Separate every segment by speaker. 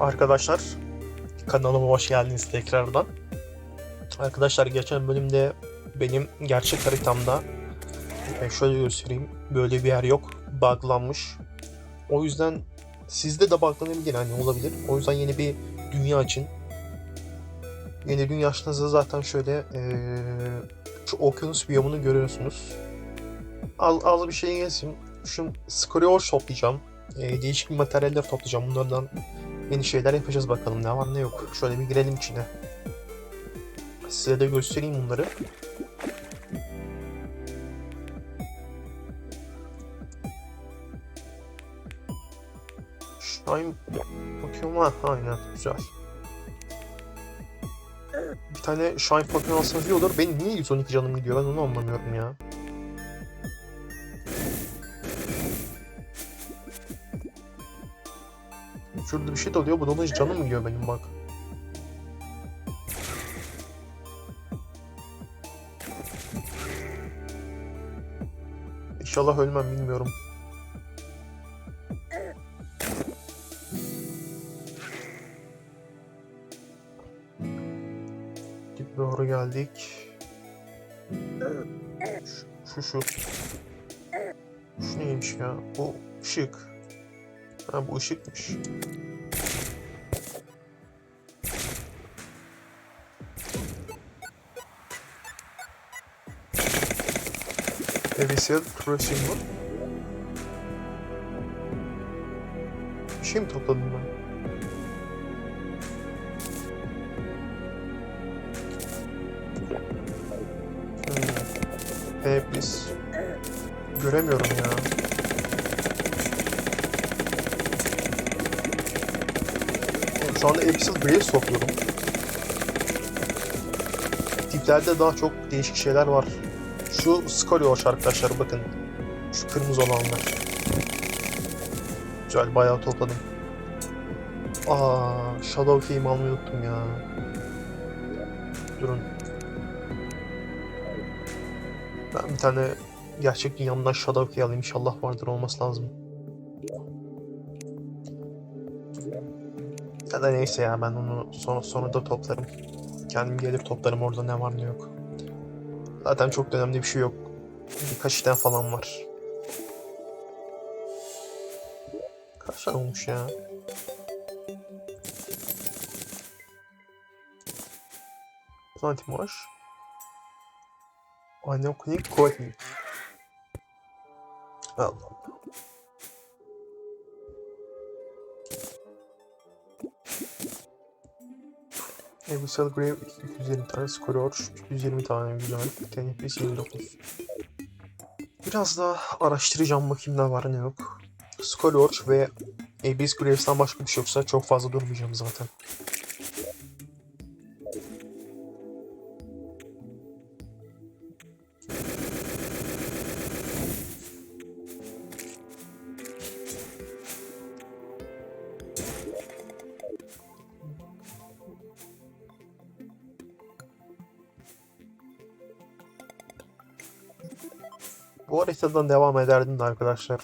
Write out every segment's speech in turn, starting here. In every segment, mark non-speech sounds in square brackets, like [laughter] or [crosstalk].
Speaker 1: Arkadaşlar kanalıma hoş geldiniz tekrardan. Arkadaşlar geçen bölümde benim gerçek haritamda e, şöyle göstereyim böyle bir yer yok buglanmış. O yüzden sizde de buglanabilir hani olabilir. O yüzden yeni bir dünya açın. Yeni dünya açtığınızda zaten şöyle e, şu okyanus biyomunu görüyorsunuz. Az, az bir şey gelsin. Şu Scorio toplayacağım. E, değişik materyaller toplayacağım. Bunlardan yeni şeyler yapacağız bakalım ne var ne yok. Şöyle bir girelim içine. Size de göstereyim bunları. Shine bakıyorum ha aynen güzel. Bir tane Shine Pokémon alsanız iyi olur. Benim niye 112 canım gidiyor ben onu anlamıyorum ya. Şurada bir şey de oluyor. Bu dolayı canım mı gidiyor benim bak. İnşallah ölmem bilmiyorum. Dip doğru geldik. Şu şu. Şu, neymiş ya? Bu ışık. Ha bu ışıkmış. Evisel Crossing mu? Bir şey mi topladım ben? Hmm. E please. Göremiyorum ya. Şu anda Episode Graves topluyorum. Tiplerde daha çok değişik şeyler var. Şu Scorioş arkadaşlar bakın. Şu kırmızı olanlar. Güzel bayağı topladım. Aa, Shadow Fame almayı unuttum ya. Durun. Ben bir tane gerçek dünyamdan Shadow Key alayım. İnşallah vardır olması lazım. Ya da neyse ya ben onu sonra, sonra da toplarım. Kendim gelir toplarım orada ne var ne yok. Zaten çok önemli bir şey yok. Birkaç işten falan var. Kaç olmuş ya? Santim var. Annem klinik koyayım. Allah Allah. Abyssal Grave 220 tane, Scorch 220 tane güzel, Tenefis 29. Biraz daha araştıracağım bakayım ne var ne yok. Scorch ve Abyss Graves'tan başka bir şey yoksa çok fazla durmayacağım zaten. Bu haritadan devam ederdim de arkadaşlar.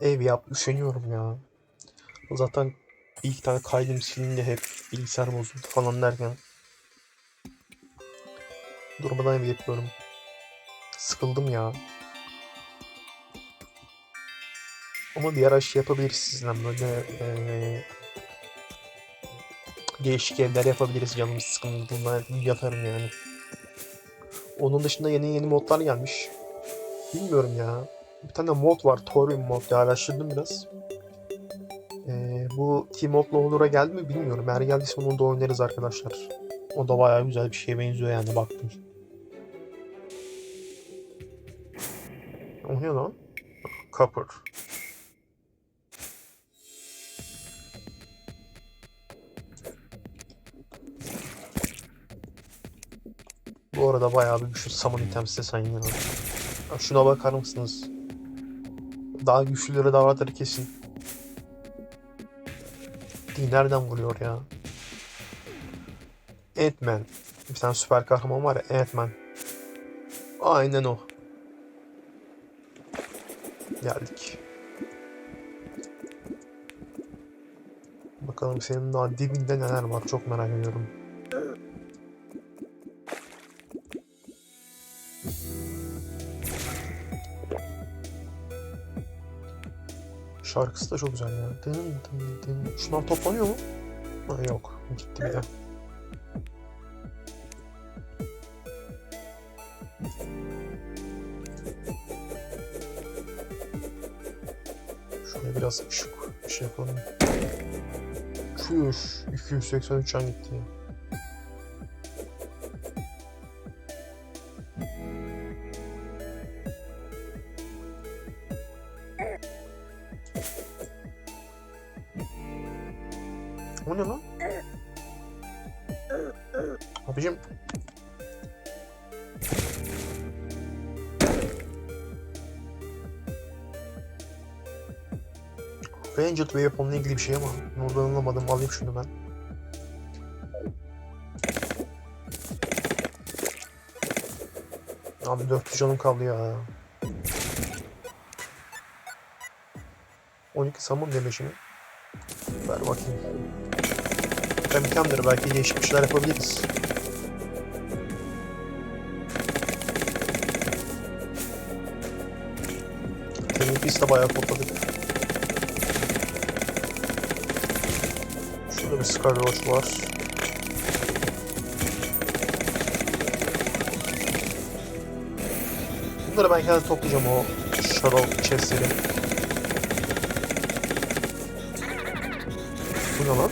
Speaker 1: Ev yap, üşeniyorum ya. Zaten bir iki tane kaydım silindi hep bilgisayar bozuldu falan derken. Durmadan ev yapıyorum. Sıkıldım ya. Ama bir ara şey yapabiliriz sizinle böyle eee değişik evler yapabiliriz canımız sıkıldığında yaparım yani. Onun dışında yeni yeni modlar gelmiş. Bilmiyorum ya. Bir tane mod var. Torium mod. Ya araştırdım biraz. Ee, bu T-Mod'la Onur'a geldi mi bilmiyorum. Eğer geldiyse onu da oynarız arkadaşlar. O da bayağı güzel bir şeye benziyor yani baktım. O ne lan? Copper. Bu arada bayağı bir güçlü summon item sen ya. Ya Şuna bakar mısınız? Daha güçlüleri daha vardır kesin. Değil nereden vuruyor ya? Ant-Man. Bir tane süper kahraman var ya Ant-Man. Aynen o. Geldik. Bakalım senin daha dibinde neler var çok merak ediyorum. Şarkısı da çok güzel ya. Dın dın dın. Şunlar toplanıyor mu? Ha, yok. Gitti bir de. Şuraya biraz ışık bir şey yapalım. Çüş. 283 an gitti. O ne lan? Abicim Ranged Weapon'la ilgili bir şey ama oradan anlamadım. Alayım şunu ben. Abi 400 canım kaldı ya. 12 summon damage'imi. Ver bakayım. İmkandır belki değişik bir şeyler yapabiliriz. Tenefis de bayağı topladık. Şurada bir Scarroch var. Bunları ben kendim toplayacağım o Shadow chestleri. Bu ne lan?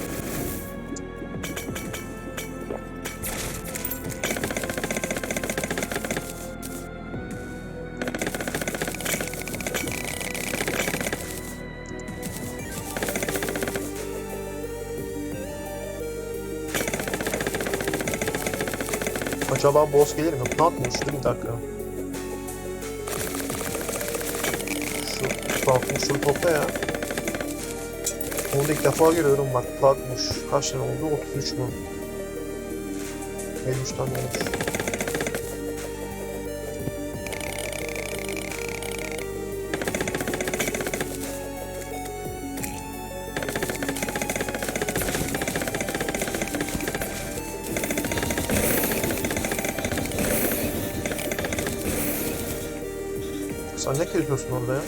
Speaker 1: Acaba boss gelir mi? Ne yapmış? Dur bir dakika. Şu Plantmush'u topla ya. Da ilk defa görüyorum bak Plantmush. Kaç tane oldu? 33 mu? 53 tane olmuş. Sen ne geziyorsun orada ya?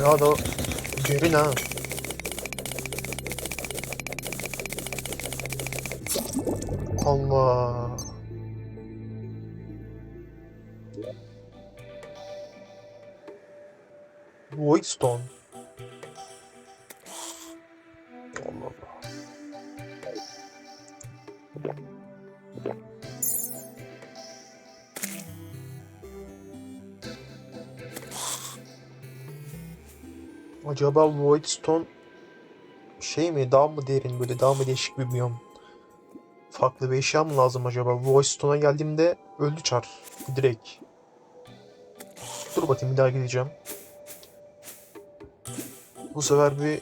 Speaker 1: Bayağı da derin ha. Allah. Voidstone. Allah Allah. Acaba Voidstone şey mi daha mı derin böyle daha mı değişik bir biyom? Farklı bir eşya mı lazım acaba? Voidstone'a geldiğimde öldü çar direkt. Dur bakayım bir daha gideceğim. Bu sefer bir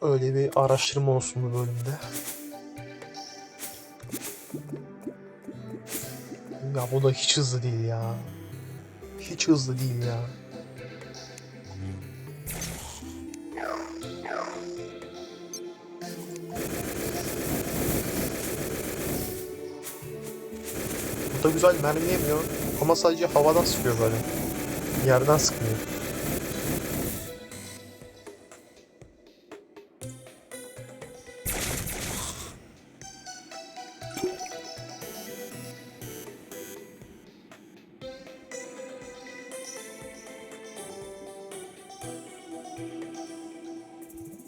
Speaker 1: öyle bir araştırma olsun bu bölümde. Ya bu da hiç hızlı değil ya. Hiç hızlı değil ya. Da güzel mermi yemiyor ama sadece havadan sıkıyor böyle. Yerden sıkmıyor.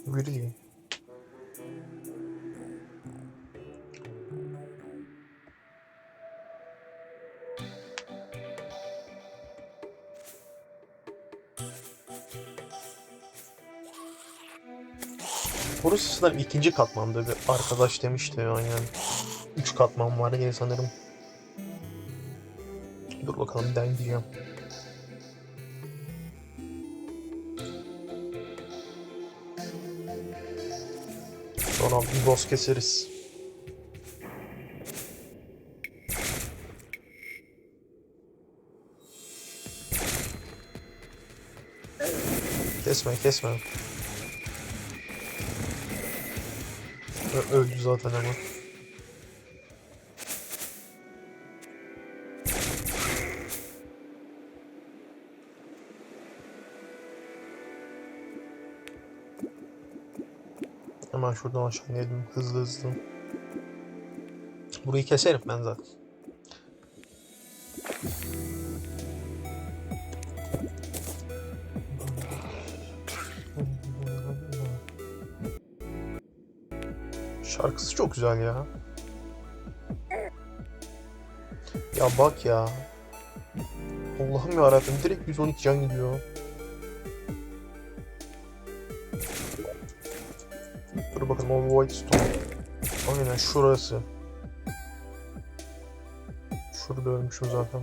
Speaker 1: Gri. Burası sanırım ikinci katmanda bir arkadaş demişti aynen. Üç katman var diye sanırım. Dur bakalım deneyeceğim. Sonra bir boss keseriz. Kesme kesme. Öldü zaten ama. Hemen şuradan aşağı inelim hızlı hızlı. Burayı keserim ben zaten. Şarkısı çok güzel ya. Ya bak ya. Allah'ım ya direkt 112 can gidiyor. Dur bakalım o White Stone. Aynen şurası. Şurada ölmüşüm zaten.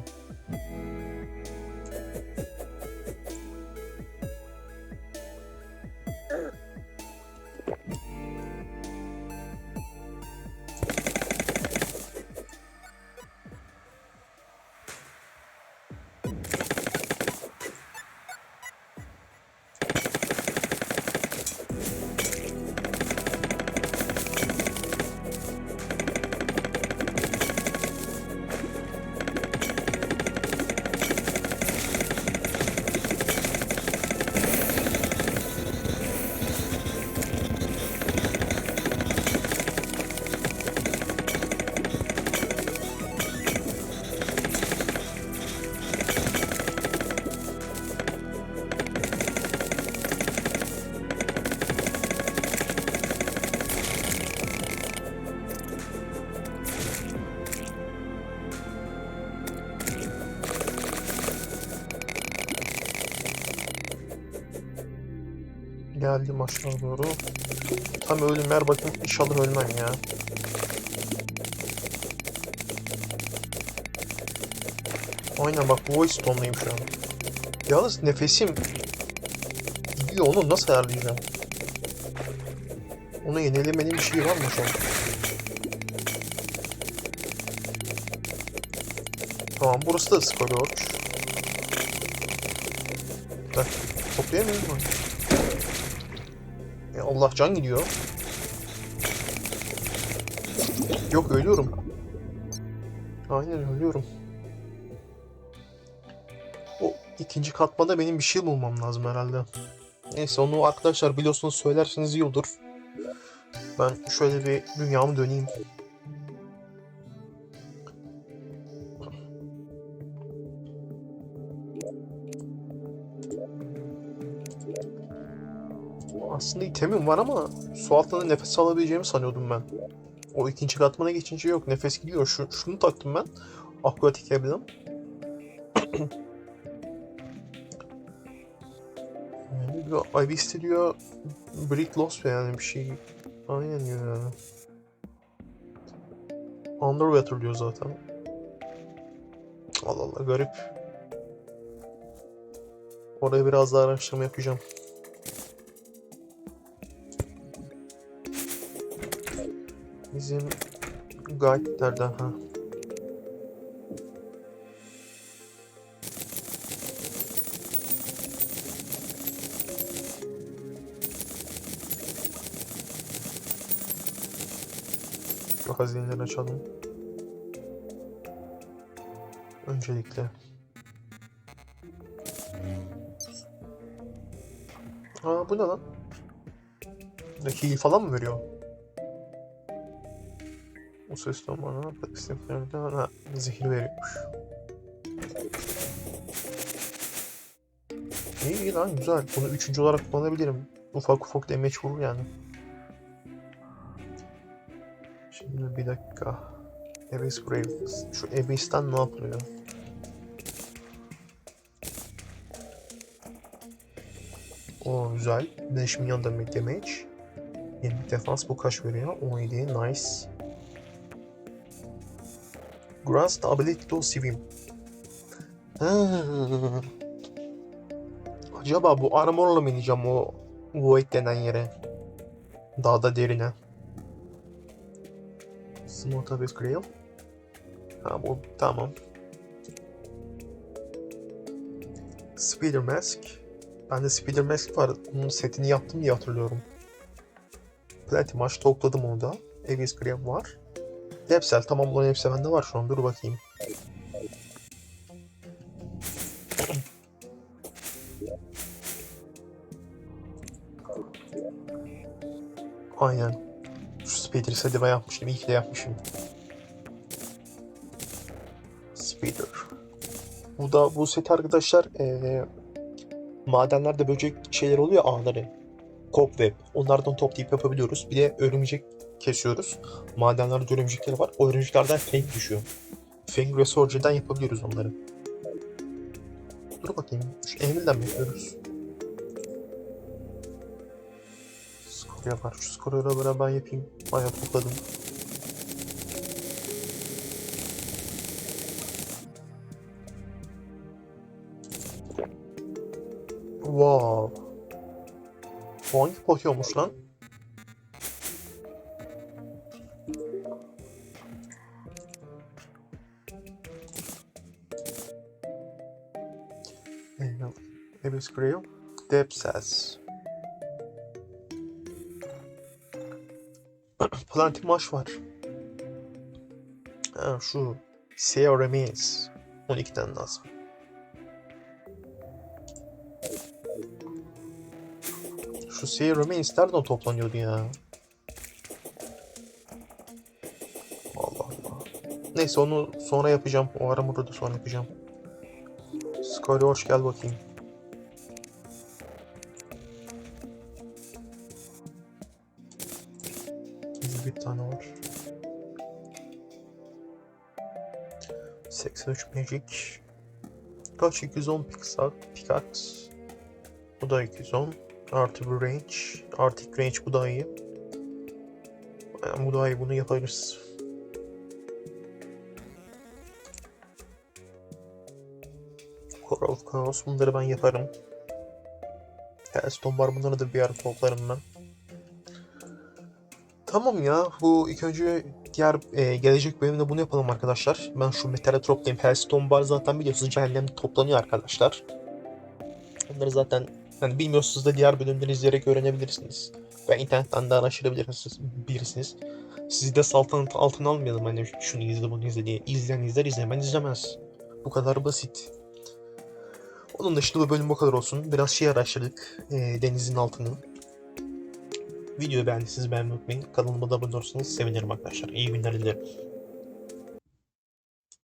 Speaker 1: Geldim aşağı doğru. Tam ölüm ver bakayım inşallah ölmem ya. Aynen bak Voice Stone'dayım şu an. Yalnız nefesim gidiyor onu nasıl ayarlayacağım? Onu yenilemenin bir şeyi var mı şu an? Tamam burası da Scorch. Bak toplayamıyorum mu? Allah can gidiyor. Yok ölüyorum. Aynen ölüyorum. O ikinci katmanda benim bir şey bulmam lazım herhalde. Neyse onu arkadaşlar biliyorsunuz söylerseniz iyi olur. Ben şöyle bir dünyamı döneyim. İtemim var ama su altında nefes alabileceğimi sanıyordum ben. O ikinci katmana geçince yok nefes gidiyor. Şu, şunu taktım ben. Aquatic. [clears throat] Yani bir Ibis diyor Brick Lost yani bir şey. Aynen ya. Underwater diyor zaten. Allah Allah garip. Oraya biraz daha araştırma yapacağım. Bizim guide'lerden ha. Şu hazineleri açalım. Öncelikle. Aa bu ne lan? Heal falan mı veriyor? O sesten bana isteklerden ha, zehir veriyormuş. İyi, iyi lan güzel. Bunu üçüncü olarak kullanabilirim. Ufak ufak damage vurur yani. Şimdi bir dakika. Abyss Brave. Şu Abyss'ten ne yapılıyor? O güzel. 5 milyon da damage. 20 defans bu kaç veriyor? 17 nice. Grants the ability to. Acaba bu armorla mı ineceğim o Void denen yere? Daha da derine. Smooth Abyss Grail. Ha bu tamam. Spider Mask. Bende Spider Mask var. Onun setini yaptım diye hatırlıyorum. Platimaş topladım onu da. Abyss Grail var. Depsel tamam bunların hepsi bende var şu an. Dur bakayım. Aynen. Şu seti ben yapmıştım. İyi ki de yapmışım. Speeder. Bu da bu set arkadaşlar eee madenlerde böcek şeyler oluyor ağları. Cobweb. Onlardan toplayıp yapabiliyoruz. Bir de örümcek kesiyoruz. Madenlerde örümcekler var. O örümceklerden fang düşüyor. Fang Resurger'dan yapabiliyoruz onları. Dur bakayım. Şu Emil'den mi yapıyoruz? Skorya var. Şu skoryla beraber yapayım. Bayağı topladım. Wow. Bu hangi posyonmuş lan? Abyss Grail. Depsas. Plantimaş var. Ha şu. Sea Remains. 12 tane lazım. Şu Sea Remains nereden toplanıyordu ya? Allah Allah. Neyse onu sonra yapacağım. O armor'u da sonra yapacağım. Scully hoş gel bakayım. Bir tane var. 83 Magic. Kaç? 210 pixel, pickaxe. Bu da 210. Artı bir range. Artık range bu daha iyi. Yani bu daha iyi. Bunu yaparız. Core of Chaos. Bunları ben yaparım. Hellstone var. Bunları da bir ara toplarım ben. Tamam ya. Bu ilk önce diğer e, gelecek bölümde bunu yapalım arkadaşlar. Ben şu metali toplayayım. Hellstone bar zaten biliyorsunuz cehennemde toplanıyor arkadaşlar. Onları zaten hani bilmiyorsunuz da diğer bölümleri izleyerek öğrenebilirsiniz. Ve internetten de araştırabilirsiniz. Birisiniz. Sizi de saltanat altına almayalım hani şunu izle bunu izle diye. İzleyen izler izlemeyen izlemez. Bu kadar basit. Onun dışında bu bölüm bu kadar olsun. Biraz şey araştırdık. e, denizin altını. Videoyu beğendiyseniz beğenmeyi unutmayın. Kanalıma da abone olursanız sevinirim arkadaşlar. İyi günler dilerim.